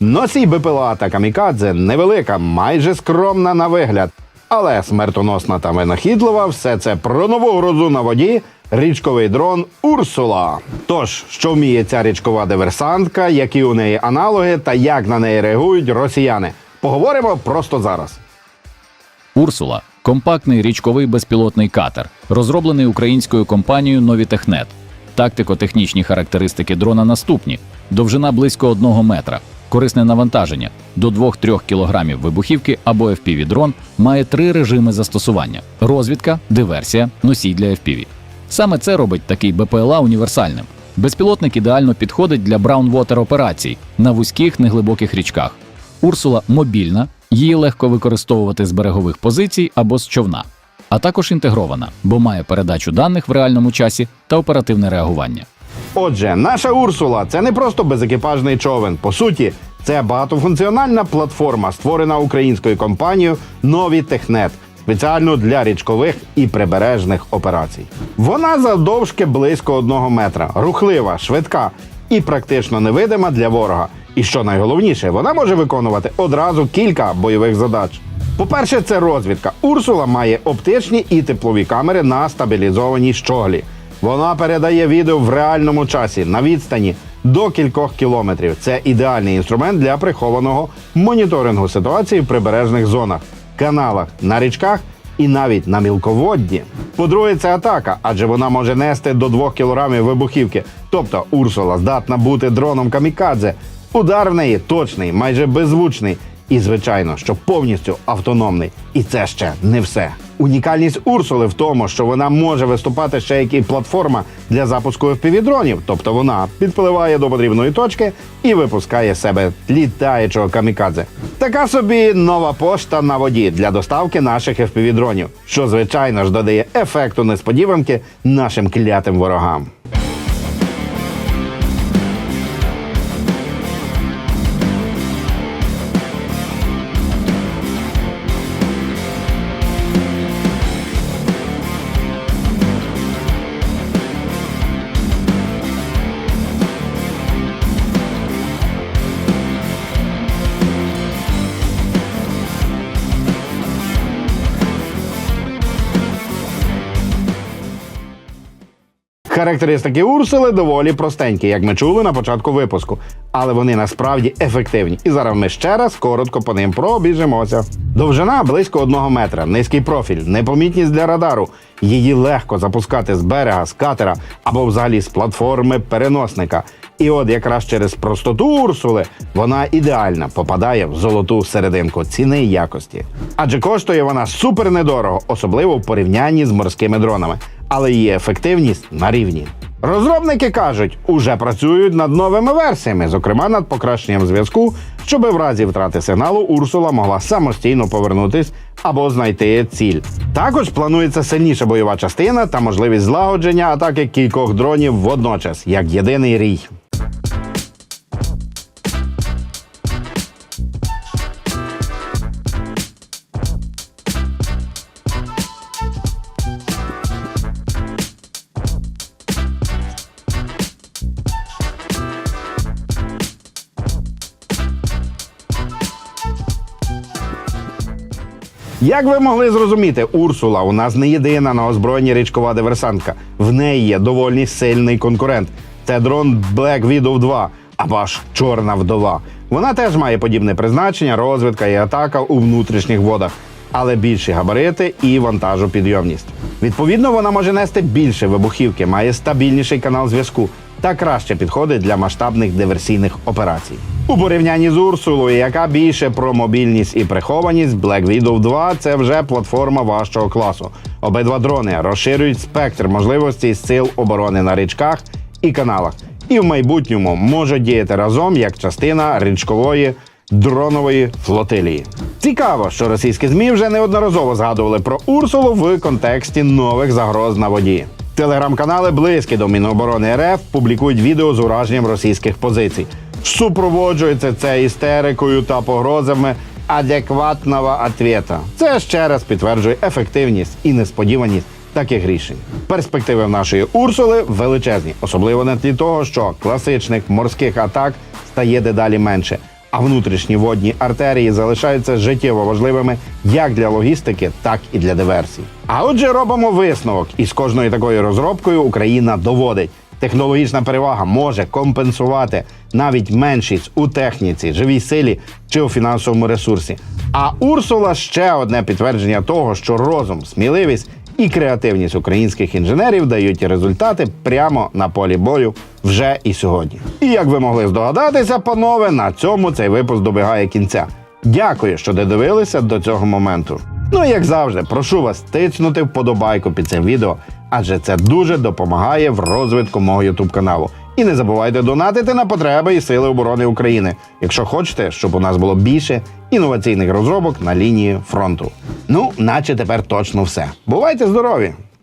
Носій БПЛА та камікадзе невелика, майже скромна на вигляд, але смертоносна та винахідлива все це про нову грозу на воді. Річковий дрон Урсула. Тож, що вміє ця річкова диверсантка, які у неї аналоги та як на неї реагують росіяни. Поговоримо просто зараз. Урсула компактний річковий безпілотний катер, розроблений українською компанією Новітехнет. Тактико-технічні характеристики дрона наступні: довжина близько 1 метра, корисне навантаження до 2-3 кг вибухівки або FPV дрон має три режими застосування: розвідка, диверсія, носій для FPV. Саме це робить такий БПЛА універсальним. Безпілотник ідеально підходить для браунвотер операцій на вузьких неглибоких річках. Урсула мобільна, її легко використовувати з берегових позицій або з човна, а також інтегрована, бо має передачу даних в реальному часі та оперативне реагування. Отже, наша Урсула це не просто безекіпажний човен. По суті, це багатофункціональна платформа, створена українською компанією Нові Технет. Спеціально для річкових і прибережних операцій. Вона завдовжки близько одного метра, рухлива, швидка і практично невидима для ворога. І що найголовніше, вона може виконувати одразу кілька бойових задач. По-перше, це розвідка. Урсула має оптичні і теплові камери на стабілізованій щоглі. Вона передає відео в реальному часі на відстані до кількох кілометрів. Це ідеальний інструмент для прихованого моніторингу ситуації в прибережних зонах, каналах, на річках і навіть на мілководді. По-друге, це атака, адже вона може нести до 2 кілограмів вибухівки. Тобто Урсула здатна бути дроном камікадзе. Удар в неї точний, майже беззвучний. І, звичайно, що повністю автономний. І це ще не все. Унікальність Урсули в тому, що вона може виступати ще як і платформа для запуску FPV-дронів. Тобто вона підпливає до потрібної точки і випускає себе літаючого камікадзе. Така собі нова пошта на воді для доставки наших FPV-дронів, що звичайно ж додає ефекту несподіванки нашим клятим ворогам. Характеристики Урсули доволі простенькі, як ми чули на початку випуску, але вони насправді ефективні. І зараз ми ще раз коротко по ним пробіжимося. Довжина близько одного метра, низький профіль, непомітність для радару. Її легко запускати з берега, з катера або взагалі з платформи переносника. І от якраз через простоту Урсули вона ідеально попадає в золоту серединку ціни і якості. Адже коштує вона супер недорого, особливо в порівнянні з морськими дронами, але її ефективність на рівні. Розробники кажуть, уже працюють над новими версіями, зокрема над покращенням зв'язку, щоб в разі втрати сигналу Урсула могла самостійно повернутись або знайти ціль. Також планується сильніша бойова частина та можливість злагодження атаки кількох дронів водночас, як єдиний рій. Як ви могли зрозуміти, Урсула у нас не єдина на озброєнні річкова диверсантка. В неї є доволі сильний конкурент. Це дрон Black Widow 2 або ж Чорна вдова. Вона теж має подібне призначення, розвідка і атака у внутрішніх водах, але більші габарити і вантажопідйомність. Відповідно, вона може нести більше вибухівки, має стабільніший канал зв'язку та краще підходить для масштабних диверсійних операцій. У порівнянні з Урсулою, яка більше про мобільність і прихованість, Black Widow 2 – це вже платформа важчого класу. Обидва дрони розширюють спектр можливостей сил оборони на річках і каналах, і в майбутньому можуть діяти разом як частина річкової дронової флотилії. Цікаво, що російські змі вже неодноразово згадували про Урсулу в контексті нових загроз на воді. Телеграм-канали близькі до Міноборони РФ публікують відео з ураженням російських позицій. Супроводжується це істерикою та погрозами адекватного ответа. Це ще раз підтверджує ефективність і несподіваність таких рішень. Перспективи в нашої Урсули величезні, особливо на тлі того, що класичних морських атак стає дедалі менше. А внутрішні водні артерії залишаються життєво важливими як для логістики, так і для диверсій. А отже, робимо висновок, і з кожною такою розробкою Україна доводить. Технологічна перевага може компенсувати навіть меншість у техніці, живій силі чи у фінансовому ресурсі. А Урсула ще одне підтвердження того, що розум, сміливість і креативність українських інженерів дають результати прямо на полі бою вже і сьогодні. І як ви могли здогадатися, панове, на цьому цей випуск добігає кінця. Дякую, що додивилися до цього моменту. Ну і як завжди, прошу вас тиснути вподобайку під цим відео, адже це дуже допомагає в розвитку мого YouTube каналу. І не забувайте донатити на потреби і сили оборони України, якщо хочете, щоб у нас було більше інноваційних розробок на лінії фронту. Ну, наче тепер точно все. Бувайте здорові!